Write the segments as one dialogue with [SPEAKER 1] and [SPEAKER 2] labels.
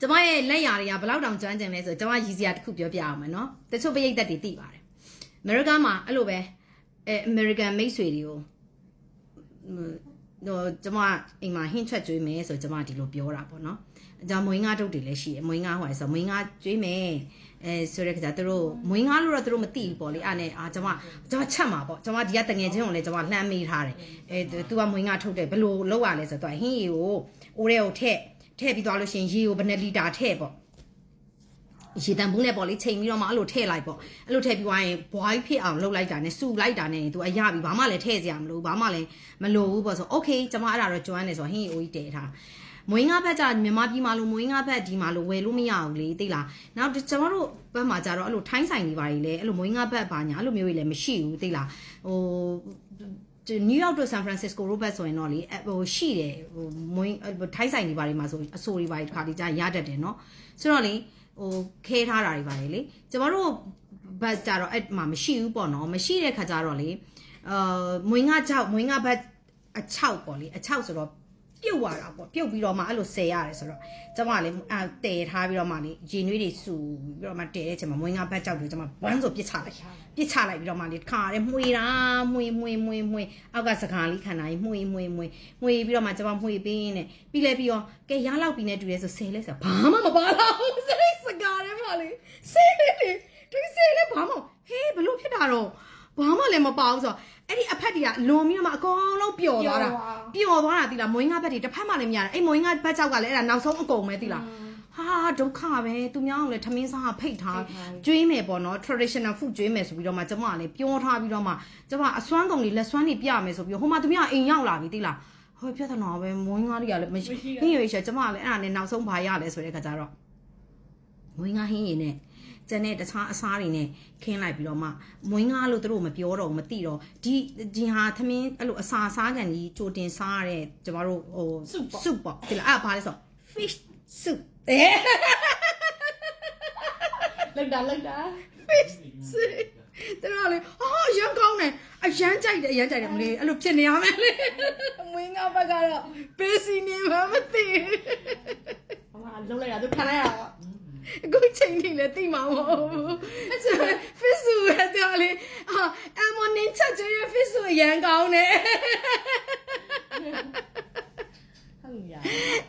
[SPEAKER 1] ကျမရဲ့လက်ရာတွေကဘယ်လောက်တောင်ကျွမ်းကျင်လဲဆိုကျမရည်စရာတစ်ခုပြောပြအောင်မယ်နော်တချို့ပရိသတ်တွေသိပါတယ်အမေရိကန်မှာအဲ့လိုပဲအဲအမေရိကန်မိတ်ဆွေတွေကိုဟိုကျမအိမ်မှာဟင်းချက်ကျွေးမယ်ဆိုကျမဒီလိုပြောတာပေါ့နော်အကြောင်းမွေးငါတုတ်တွေလည်းရှိတယ်မွေးငါဟိုဆိုမွေးငါကျွေးမယ်အဲဆိုတဲ့ခါကျသူတို့မွေးငါလို့တော့သူတို့မသိဘူးပေါ့လေအဲ့နဲ့အာကျမကျမချက်မှာပေါ့ကျမဒီကတငယ်ချင်းကိုလည်းကျမလှမ်းမေးထားတယ်အဲသူကမွေးငါထုတ်တယ်ဘယ်လိုလုပ်ရလဲဆိုတော့ဟင်းရီကိုအိုးရဲကိုထည့် ထည့်ပြီးသွားလို့ရှိရင်ရေကိုဘယ်နှလီတာထည့်ပေါ့ရေတံဘူးနဲ့ပေါ့လေချိန်ပြီးတော့မှအဲ့လိုထည့်လိုက်ပေါ့အဲ့လိုထည့်ပြီးသွားရင် boil ဖြစ်အောင်လုပ်လိုက်တာနဲ့စူလိုက်တာနဲ့သူအရပြီဘာမှလည်းထည့်စရာမလိုဘာမှလည်းမလိုဘူးပေါ့ဆို okay ကျမအဲ့ဒါတော့ကျွမ်းနေဆိုဟင်းရီအိုးကြီးတည်ထားမွေးငါဘက်ကြမြန်မာပြည်မှာလို့မွေးငါဘက်ဒီမှာလို့ဝယ်လို့မရဘူးလေသိလားနောက်ကျွန်တော်တို့ဘက်မှာကြတော့အဲ့လိုထိုင်းဆိုင်နေပါလေအဲ့လိုမွေးငါဘက်ပါညာအဲ့လိုမျိုးကြီးလည်းမရှိဘူးသိလားဟို နယူးယောက်တို့ဆန်ဖရန်စစ္စကိုရိုဘတ်ဆိုရင်တော့လေဟိုရှိတယ်ဟိုမွေးထိုင်းဆိုင်တွေပါတွေမှာဆိုအဆိုတွေပါတွေခါဒီကြရတတ်တယ်နော်ဆိုတော့လေဟိုခဲထားတာတွေပါလေကျွန်တော်တို့ဘတ်ကြတော့အဲ့မှာမရှိဘူးပေါ့နော်မရှိတဲ့ခါကြတော့လေအာမွေးငါကြောက်မွေးငါဘက်အချောက်ပေါ့လေအချောက်ဆိုတော့ ပြုတ်သွားတာပေါ့ပြုတ်ပြီးတော့မှအဲ့လိုဆယ်ရတယ်ဆိုတော့ကျမလည်းအဲတဲထားပြီးတော့မှလေရင်နွေးတွေစူပြီးတော့မှတဲတဲ့အချိန်မှာမွေးငါဘက်ကြောက်ပြီးကျမဘန်းဆိုပြစ်ချလိုက်ပြစ်ချလိုက်ပြီးတော့မှလေခါရဲမှွေတာမှွေမှွေမှွေမှွေအောက်ကစကားလေးခံနိုင်မှွေမှွေမှွေမှွေပြီးတော့မှကျမမှွေပေးနေပြီးလဲပြီးတော့ကဲရလောက်ပြီးနေတူရဲဆိုဆယ်လဲဆိုဘာမှမပါတော့ဘူးစရိတ်စကားရဲပါလေဆယ်လေလေဒီဆယ်လဲဘာမှဟေးဘလို့ဖြစ်တာတော့ ဘာမှလည်းမပါဘူးဆိုတော့အဲ့ဒီအဖက်တွေကလွန်ပြီးတော့မှအကောင်လုံးပျော်သွားတာပျော်သွားတာတိလားမွေးငါဘက်တွေတစ်ဖက်မှလည်းမရတယ်အဲ့မွေးငါဘက်ကြောက်ကလည်းအဲ့ဒါနောက်ဆုံးအကုန်ပဲတိလားဟာဒုက္ခပဲသူများအောင်လည်းထမင်းစားဖိတ်ထားကျွေးမယ်ပေါ့နော် traditional food ကျွေးမယ်ဆိုပြီးတော့မှကျမကလည်းပြောထားပြီးတော့မှကျမအစွမ်းကုန်လေးလက်စွမ်းတွေပြမယ်ဆိုပြီးဟိုမှာသူများအိမ်ရောက်လာပြီတိလားဟိုပြဿနာပဲမွေးငါတွေကလည်းမရှိဟင်းရွေးချက်ကျမကလည်းအဲ့ဒါနဲ့နောက်ဆုံးဘာရလဲဆိုတဲ့ခါကျတော့မွေးငါဟင်းရည်နဲ့ ကျန်တဲ့တခြားအစားတွေနဲ့ခင်းလိုက်ပြီးတော့မှမွေးငါလို့သူတို့မပြောတော့မသိတော့ဒီဒီဟာသမင်းအဲ့လိုအစာစားကန်ကြီးကြိုတင်စားရတဲ့ကျမတို့ဟို soup ပေါ့ဒီလားအဲ့ဘာလဲဆို fish soup အဲ
[SPEAKER 2] လောက်တာလောက်တာ
[SPEAKER 1] fish soup တတော်လေဟာအရန်ကောင်းတယ်အရန်ကြိုက်တယ်အရန်ကြိုက်တယ်မလေးအဲ့လိုဖြစ်နေရမယ်လေမွေးငါဘက်ကတော့ပေးစီနေမှာမသိ
[SPEAKER 2] ဟိုကလုံးလိုက်တာသူခံလိုက်ရတော့
[SPEAKER 1] အခုချိန်နေလဲသိမှာမဟုတ်ဘူး fish soup ပဲတော်လေဟာအမနင်းချက်ကျွေး fish soup အရန်ကောင်းတယ်
[SPEAKER 2] ဟုတ်ရ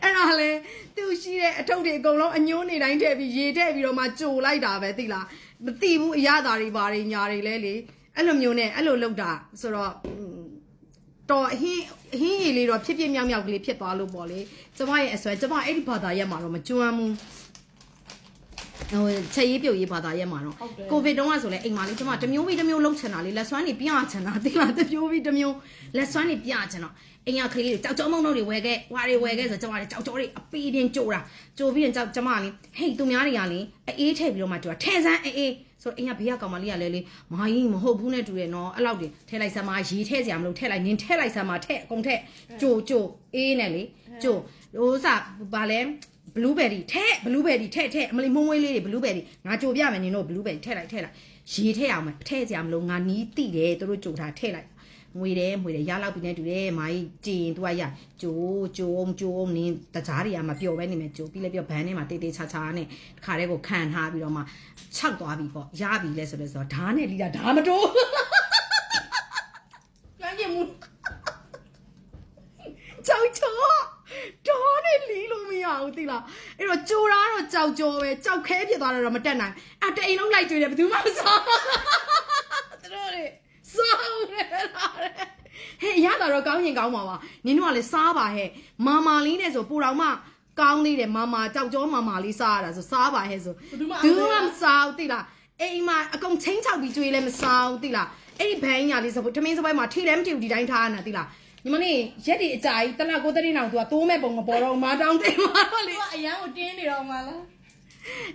[SPEAKER 1] အဲ့ဒါလေသူရှိတဲ့အထုပ်တွေအကုန်လုံးအညိုးနေတိုင်းထည့်ပြီးရေထည့်ပြီးတော့မှကြိုလိုက်တာပဲသိလားမသိဘူးအရသာတွေဘာတွေညာတွေလဲလေအဲ့လိုမျိုးနဲ့အဲ့လိုလုပ်တာဆိုတော့တော်အဟင်းအဟင်းရည်လေးတော့ဖြစ်ဖြစ်မြောက်မြောက်ကလေးဖြစ်သွားလို့ပေါ့လေကျမရဲ့အဆွဲကျမအဲ့ဒီဘာသာရက်မှာတော့မကျွမ်းဘူး ဟိုချက်ရေးပြုတ်ရေးဘာသာရက်မှာတော့ကိုဗစ်တုန်းကဆိုလဲအိမ်မှာလေးကျမတစ်မျိုးပြီးတစ်မျိုးလှုပ်ချင်တာလေးလက်စွမ်းနေပြချင်တာသိလားတစ်မျိုးပြီးတစ်မျိုးလက်စွမ်းနေပြချင်တော့အိမ်ကကလေးတွေကြောက်ကြောမုံတို့တွေဝယ်ခဲ့ဝါတွေဝယ်ခဲ့ဆိုကျမလည်းကြောက်ကြောတွေအပီးတင်ကြိုးတာကြိုးပြီးရင်ကြောက်ကျမလေးဟေးသူများတွေကလေအေးထည့်ပြီးတော့မှကြိုးတာထဲဆန်းအေးဆိုအိမ်ကဘေးကကောင်မလေးကလည်းလေမာကြီးမဟုတ်ဘူးနဲ့တူတယ်နော်အဲ့လောက်တွေထဲလိုက်စမ်းမရေထဲစရာမလိုထဲလိုက်နင်းထဲလိုက်စမ်းမထဲအကုန်ထဲကြိုးကြိုးအေးနဲ့လေကြိုးဟိုစားဘာလဲ blueberry ထဲ့ blueberry ထဲ့ထဲ့အမလီမုံဝေးလေးတွေ blueberry ငါကြိုပြမယ်နင်တို့ blueberry ထဲ့လိုက်ထဲ့လိုက်ရေထဲ့အောင်မယ်ထဲ့ကြမလို့ငါနီးတိတယ်သူတို့ကြိုထားထဲ့လိုက်ငွေတယ်ငွေတယ်ရလောက်ပြီးနေတူတယ်မာကြီးကြင်သူကရကြိုးကြိုးကြိုးနင်းတကြားတွေကမပျော်ပဲနေမယ်ကြိုးပြီးလဲပြောဘန်းထဲမှာတေးတေးချာချာနဲ့တခါတည်းကိုခံထားပြီးတော့မှခြောက်သွားပြီပေါ့ရပြီလဲဆိုတော့ဆိုတော့ဓားနဲ့လီတာဓားမတိုး
[SPEAKER 2] လမ်းကျင်မှု
[SPEAKER 1] ကြောက်ချောဒေါ်နဲ့လီလို့မရဘူး သိလားအဲ့တော့ကြိုတာတော့ကြောက်ကြောပဲကြောက်ခဲဖြစ်သွားတော့မတက်နိုင်အတအိမ်လုံးလိုက်ကြွေးတယ်ဘယ်သူမှမစားသူတို့တွေစားဦးတယ်လားဟဲ့ရတာတော့ကောင်းရင်ကောင်းပါပါနင်တို့ကလည်းစားပါဟဲ့မာမာလေးနဲ့ဆိုပူတော်မှကောင်းသေးတယ်မာမာကြောက်ကြောမာမာလေးစားရတာဆိုစားပါဟဲ့ဆိုဘူးမှမစားဘူးသိလားအိမ်မှာအကုန်ချင်းချောက်ပြီးကြွေးလည်းမစားဘူးသိလားအဲ့ဒီဘန်းညာလေးဆိုထမင်းစပွဲမှာထိလည်းမထိဘူးဒီတိုင်းထားရတာသိလား ညီမလေးရက်ဒီအကြာကြီးတလကိုသတိနောင်သူကတိုးမဲ့ပုံမပေါ်တော့မတောင်းတယ်မှာတော့လေ
[SPEAKER 2] သူကအရန်ကိုတင်းနေတော့မှလား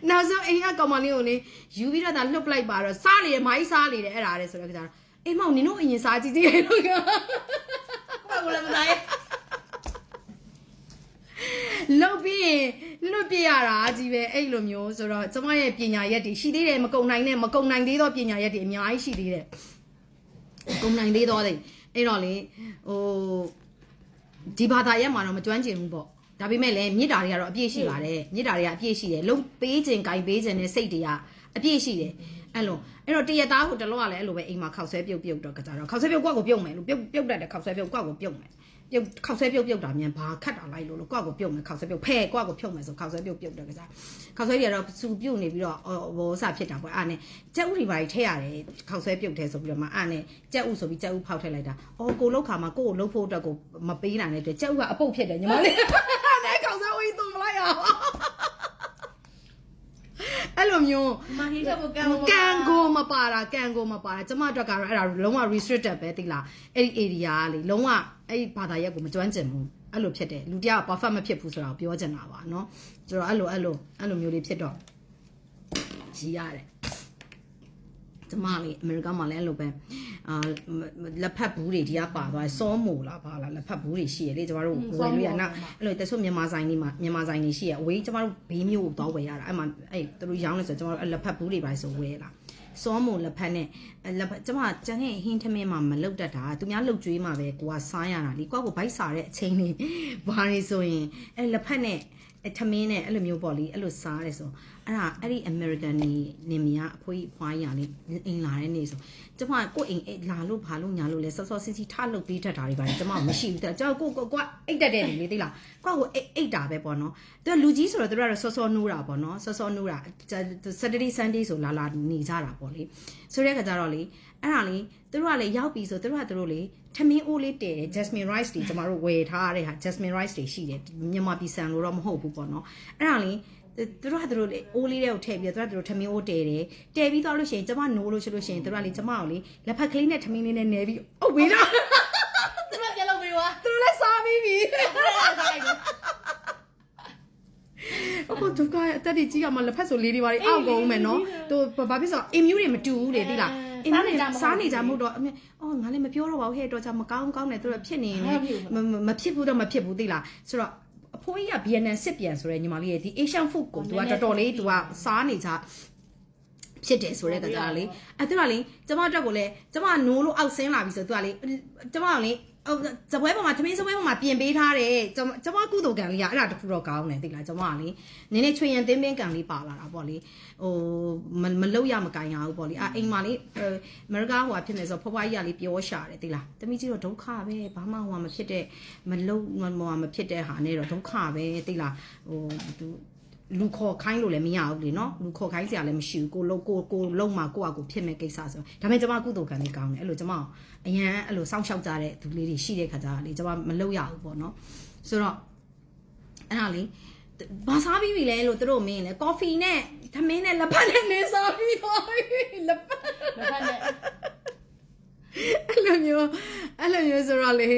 [SPEAKER 1] နောက်ဆုံးအိမ်ကကောင်မလေးကိုလေယူပြီးတော့ဒါလှုပ်လိုက်ပါတော့စားလေတယ်မိုင်းစားလေတယ်အဲ့ဒါတဲ့ဆိုတော့ကြာအိမ်မောင်နင်တို့အရင်စားကြည့်ကြည့်လေလို့က
[SPEAKER 2] ကိုကလည်းမသားရဲ့
[SPEAKER 1] လှုပ်ပြီးရင်လွတ်ပြရတာကြီးပဲအဲ့လိုမျိုးဆိုတော့ကျမရဲ့ပညာရက်တွေရှိသေးတယ်မကုံနိုင်နဲ့မကုံနိုင်သေးသောပညာရက်တွေအများကြီးရှိသေးတယ်ကုံနိုင်သေးသောတဲ့ အဲ့တော့လေဟိုဒီဘာသာရက်မှာတော့မကျွမ်းကျင်ဘူးပေါ့ဒါပေမဲ့လည်းမြစ်တာတွေကတော့အပြည့်ရှိပါတယ်မြစ်တာတွေကအပြည့်ရှိတယ်လုံးပေးခြင်းဂိုင်ပေးခြင်းနဲ့စိတ်တွေကအပြည့်ရှိတယ်အဲ့လိုအဲ့တော့တရသားကိုတလောကလည်းအဲ့လိုပဲအိမ်မှာခောက်ဆွဲပြုတ်ပြုတ်တော့ကြတော့ခောက်ဆွဲပြုတ်ကွက်ကိုပြုတ်မယ်လို့ပြုတ်ပြုတ်တတ်တယ်ခောက်ဆွဲပြုတ်ကွက်ကိုပြုတ်မယ် ပြုတ်ခောက်ဆွဲပြုတ်ပြုတ်တာမြန်ဘာခတ်တာလိုက်လို့လို့ကွက်ကိုပြုတ်မယ်ခောက်ဆွဲပြုတ်ဖဲကွက်ကိုဖြုတ်မယ်ဆိုခောက်ဆွဲပြုတ်ပြုတ်တော့ကြခောက်ဆွဲတွေကတော့စူပြုတ်နေပြီးတော့ဘောစဖြစ်တာပေါ့အဲ့နဲ့ကြက်ဥတွေပါထည့်ရတယ်ခောက်ဆွဲပြုတ်ထဲဆိုပြီးတော့မှအဲ့နဲ့ကြက်ဥဆိုပြီးကြက်ဥဖောက်ထည့်လိုက်တာအော်ကိုလောက်ခါမှာကိုကိုလှုပ်ဖို့အတွက်ကိုမပေးနိုင်တဲ့အတွက်ကြက်ဥကအပုတ်ဖြစ်တယ်ညီမလေးအဲ့ကောင်စားဝေးသွန်မလိုက်အောင်အဲ့ လိုမျိုး
[SPEAKER 2] မဟင်းချက်ကိုကံ
[SPEAKER 1] ကန်ကိုမပါတာကန်ကိုမပါတာကျမအတွက်ကတော့အဲ့ဒါလုံးဝ restricted ပဲသိလားအဲ့ဒီ area ကလေလုံးဝအဲ့ဒီဘာသာရပ်ကိုမကျွမ်းကျင်ဘူးအဲ့လိုဖြစ်တယ်လူတယောက် perfect မဖြစ်ဘူးဆိုတာကိုပြောချင်တာပါเนาะဆိုတော့အဲ့လိုအဲ့လိုအဲ့လိုမျိုးလေးဖြစ်တော့ရည်ရတယ် ကျမလေးအမေရိကန်မှာလည်းအဲ့လိုပဲအာလက်ဖက်ဘူးတွေဒီကပါသွားစောမိုလားပါလားလက်ဖက်ဘူးတွေရှိရလေကျမတို့ဝယ်လို့ရနောက်အဲ့လိုတချို့မြန်မာဆိုင်တွေမှာမြန်မာဆိုင်တွေရှိရအဝေးကျမတို့ဘေးမျိုးကိုတော့ဝယ်ရတာအဲ့မှာအဲ့သူတို့ရောင်းနေဆိုကျမတို့လက်ဖက်ဘူးတွေပါဆိုဝယ်လာစောမိုလက်ဖက်နဲ့လက်ဖက်ကျမကျန်တဲ့ဟင်းထမင်းမှာမလုတ်တတ်တာသူများလုတ်ကျွေးမှာပဲကိုကစားရတာလीကိုကကိုဗိုက်စားတဲ့အချိန်လေးဘာနေဆိုရင်အဲ့လက်ဖက်နဲ့အ ထမင်းနဲ့အဲ့လိုမျိုးပေါ့လေအဲ့လိုစားရဲဆိုအဲ့ဒါအဲ့ဒီ American နေနေမရအဖွေးအဖွားရလေအင်လာတဲ့နေဆိုကျမကိုအိမ်အဲ့လာလို့ဘာလို့ညာလို့လဲစောစောစီစီထလုတ်ပေးတတ်တာတွေပါတယ်ကျမမရှိဘူးတဲ့ကျမကိုကိုကိုအိတ်တက်တဲ့နေလေသိလားကိုကိုအိတ်အိတ်တာပဲပေါ့နော်သူကလူကြီးဆိုတော့သူတို့ကတော့စောစောနိုးတာပေါ့နော်စောစောနိုးတာ Saturday Sunday ဆိုလာလာနေကြတာပေါ့လေဆိုတဲ့ခါကျတော့လေအဲ့ဒါလေသူတို့ကလေရောက်ပြီဆိုသူတို့ကသူတို့လေထမင်းအိုးလေးတည်တယ် jasmine rice တွေကျမတို့ဝယ်ထားရတဲ့ဟာ jasmine rice တွေရှိတယ်မြန်မာပြည်ဆန်လို့တော့မဟုတ်ဘူးပေါ့နော်အဲ့ဒါလေသူတို့ကသူတို့လေအိုးလေးတွေကိုထည့်ပြီးတော့သူတို့ထမင်းအိုးတည်တယ်တည်ပြီးတော့လို့ရှိရင်ကျမနိုးလို့ရှိလို့ရှိရင်သူတို့ကလေကျမကိုလေလက်ဖက်ကလေးနဲ့ထမင်းလေးနဲ့နေပြီးအုပ်ပြီးတော့
[SPEAKER 2] သူတို့ပြလို့ပြီးွား
[SPEAKER 1] သူတို့လည်းစားပြီးပြီ
[SPEAKER 2] စားလိုက်တယ်
[SPEAKER 1] အခုဒုက္ခရဲ့အသက်တွေကြီးကမှလက်ဖက်ဆိုလေးတွေပါလေအောက်ကုန်မယ်နော်သူဘာဖြစ်ဆိုအင်မြူတွေမတူဘူးလေသိလား အင်မြူတွေစားနေကြမဟုတ်တော့အမေအော်ငါလည်းမပြောတော့ပါဘူးဟဲ့တော့ချာမကောင်းကောင်းနဲ့သူတို့ဖြစ်နေရင်မဖြစ်ဘူးတော့မဖြစ်ဘူးသိလားဆိုတော့အဖိုးကြီးက Vietnam စစ်ပြန်ဆိုရဲညီမလေးရဲ့ဒီ Asian food ကိုသူကတော်တော်လေးသူကစားနေကြဖြစ်တယ်ဆိုတဲ့ကကြားလေအဲသူကလေကျမအတွက်ကိုလေကျမနိုးလို့အောက်ဆင်းလာပြီဆိုသူကလေကျမကလေဟို ဇပွဲပေါ်မှာသမင်းဇပွဲပေါ်မှာပြင်ပေးထားတယ်ကျမကျမကုသိုလ်ကံလေးကအဲ့ဒါတခုတော့ကောင်းတယ်သိလားကျမကလေနည်းနည်းချွေရင်တင်းပင်းကံလေးပါလာတာပေါ့လေဟိုမမလုတ်ရမကင်ရဘူးပေါ့လေအာအိမ်မှာလေအမေရိကဟိုဖြစ်နေဆိုဖွားဖွားကြီးကလေပြောရှာတယ်သိလားတမိကြီးတော့ဒုက္ခပဲဘာမှဟိုမဖြစ်တဲ့မလုတ်မဟိုမဖြစ်တဲ့ဟာနဲ့တော့ဒုက္ခပဲသိလားဟိုသူ လူခေါ်ခိုင်းလို့လည်းမရဘူးလေနော်လူခေါ်ခိုင်းစရာလည်းမရှိဘူးကိုလုံးကိုကိုလုံးမှာကိုယ့်အကူဖြစ်မဲ့ကိစ္စဆိုဒါပေမဲ့ကျမကုသိုလ်ကံလေးကောင်းတယ်အဲ့လိုကျမအရန်အဲ့လိုစောင့်ရှောက်ကြတဲ့သူလေးတွေရှိတဲ့ခါကျတော့လေကျမမလုပ်ရဘူးပေါ့နော်ဆိုတော့အဲ့ဒါလေဘာစားပြီးပြီလဲလို့သူတို့မင်းလေကော်ဖီနဲ့သမင်းနဲ့လက်ဖက်နဲ့နေစားပြီးတော့လက်ဖက်
[SPEAKER 2] လက်ဖက်နဲ့
[SPEAKER 1] အဲ့လိုမျိုးအဲ့လိုမျိုးဆိုတော့လေ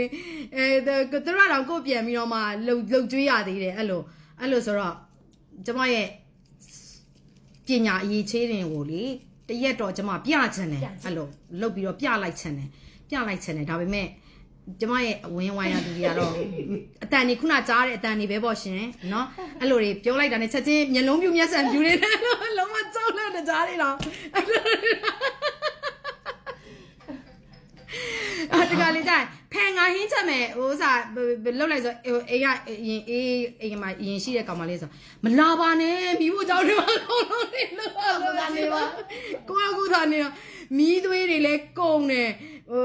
[SPEAKER 1] အဲသူတို့ကတော့ကိုယ်ပြန်ပြီးတော့မှလှုပ်လှုပ်ကြွေးရသေးတယ်အဲ့လိုအဲ့လိုဆိုတော့ ကျမရဲ့ပညာအရေးချေးတင်ကိုလေတရက်တော့ကျမပြချင်တယ်အဲ့လိုလှုပ်ပြီးတော့ပြလိုက်ချင်တယ်ပြလိုက်ချင်တယ်ဒါပေမဲ့ကျမရဲ့အဝင်းဝိုင်းရသူတွေကတော့အတန်นี่ခုနကြားတဲ့အတန်นี่ပဲပေါ့ရှင်เนาะအဲ့လိုတွေပြောလိုက်တာနဲ့ချက်ချင်းမျက်လုံးပြူမျက်စံပြူနေတယ်လုံးဝကြောက်လို့တကြားနေတော့ အာတကယ်လေးကြိုင် ဖန်ငါဟင်းချက်မယ်ဟိုစားလုတ်လိုက်ဆိုဟိုအိမ်ကရင်အေးအိမ်မှာရင်ရှိတဲ့ကောင်မလေးဆိုမလာပါနဲ့မိဖို့ကြောင့်တွေမှာကုန်လုံးနေလို့ပါလို့နေပါကိုကကူသာနေတော့မီးသွေးတွေလည်းကုန်တယ်ဟို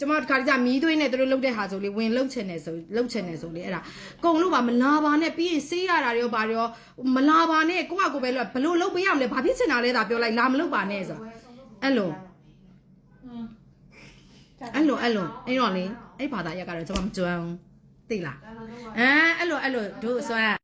[SPEAKER 1] ကျမတခါတည်းကမီးသွေးနဲ့သူတို့လုတ်တဲ့ဟာဆိုလေဝင်လုတ်ချင်တယ်ဆိုလုတ်ချင်တယ်ဆိုလေအဲ့ဒါကုန်လို့ပါမလာပါနဲ့ပြီးရင်ဆေးရတာတွေရောဘာတွေရောမလာပါနဲ့ကိုကကိုပဲလို့ဘလို့လုတ်ပေးရမလဲဘာဖြစ်ချင်တာလဲသာပြောလိုက်လာမလုတ်ပါနဲ့ဆိုအဲ့လိုအဲ့လိုအဲ့လိုအဲ့တော့လေ အဲ့ဘာသာရက်ကတော့ကျွန်မမကျွမ်းဘူးသိလားအဲအဲ့လိုအဲ့လိုတို့ဆိုရ